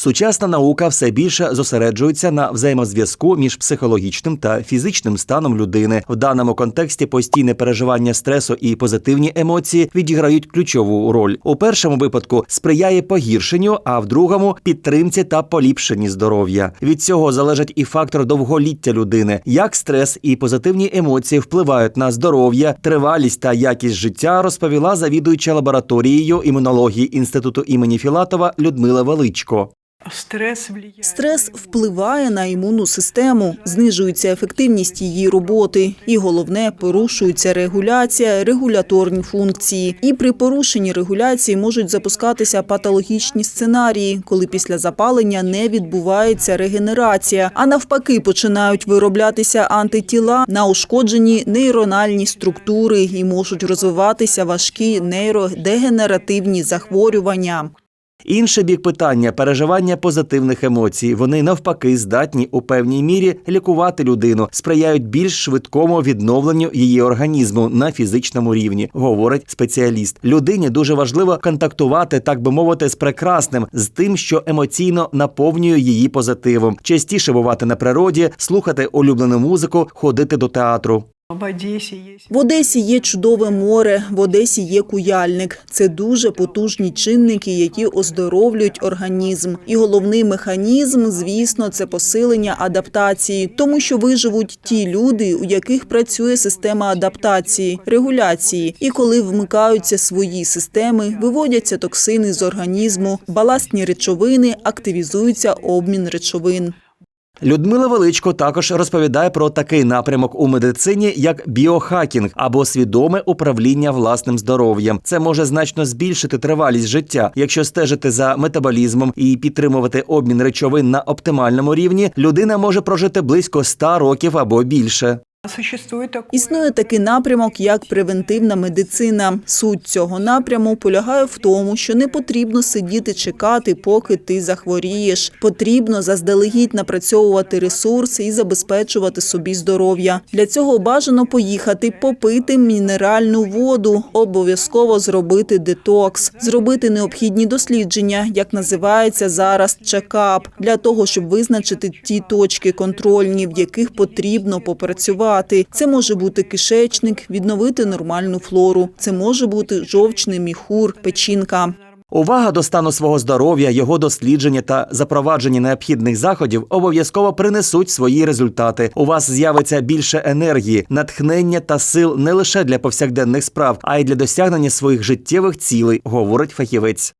Сучасна наука все більше зосереджується на взаємозв'язку між психологічним та фізичним станом людини. В даному контексті постійне переживання стресу і позитивні емоції відіграють ключову роль. У першому випадку сприяє погіршенню, а в другому підтримці та поліпшенні здоров'я. Від цього залежить і фактор довголіття людини, як стрес і позитивні емоції впливають на здоров'я, тривалість та якість життя, розповіла завідуюча лабораторією імунології інституту імені Філатова Людмила Величко. Стрес впливає на імунну систему, знижується ефективність її роботи, і головне порушується регуляція, регуляторні функції. І при порушенні регуляції можуть запускатися патологічні сценарії, коли після запалення не відбувається регенерація, а навпаки починають вироблятися антитіла на ушкоджені нейрональні структури і можуть розвиватися важкі нейродегенеративні захворювання. Інший бік питання переживання позитивних емоцій. Вони навпаки здатні у певній мірі лікувати людину, сприяють більш швидкому відновленню її організму на фізичному рівні, говорить спеціаліст. Людині дуже важливо контактувати, так би мовити, з прекрасним, з тим, що емоційно наповнює її позитивом. Частіше бувати на природі, слухати улюблену музику, ходити до театру. В Одесі є. Чудове море, в Одесі є куяльник. Це дуже потужні чинники, які оздоровлюють організм. І головний механізм, звісно, це посилення адаптації, тому що виживуть ті люди, у яких працює система адаптації, регуляції. І коли вмикаються свої системи, виводяться токсини з організму, баластні речовини, активізується обмін речовин. Людмила Величко також розповідає про такий напрямок у медицині, як біохакінг або свідоме управління власним здоров'ям. Це може значно збільшити тривалість життя. Якщо стежити за метаболізмом і підтримувати обмін речовин на оптимальному рівні, людина може прожити близько 100 років або більше. Існує такий напрямок, як превентивна медицина. Суть цього напряму полягає в тому, що не потрібно сидіти чекати, поки ти захворієш. Потрібно заздалегідь напрацьовувати ресурси і забезпечувати собі здоров'я. Для цього бажано поїхати, попити мінеральну воду, обов'язково зробити детокс, зробити необхідні дослідження, як називається зараз чекап, для того, щоб визначити ті точки контрольні, в яких потрібно попрацювати. Це може бути кишечник, відновити нормальну флору. Це може бути жовчний міхур, печінка. Увага до стану свого здоров'я, його дослідження та запровадження необхідних заходів обов'язково принесуть свої результати. У вас з'явиться більше енергії, натхнення та сил не лише для повсякденних справ, а й для досягнення своїх життєвих цілей, говорить фахівець.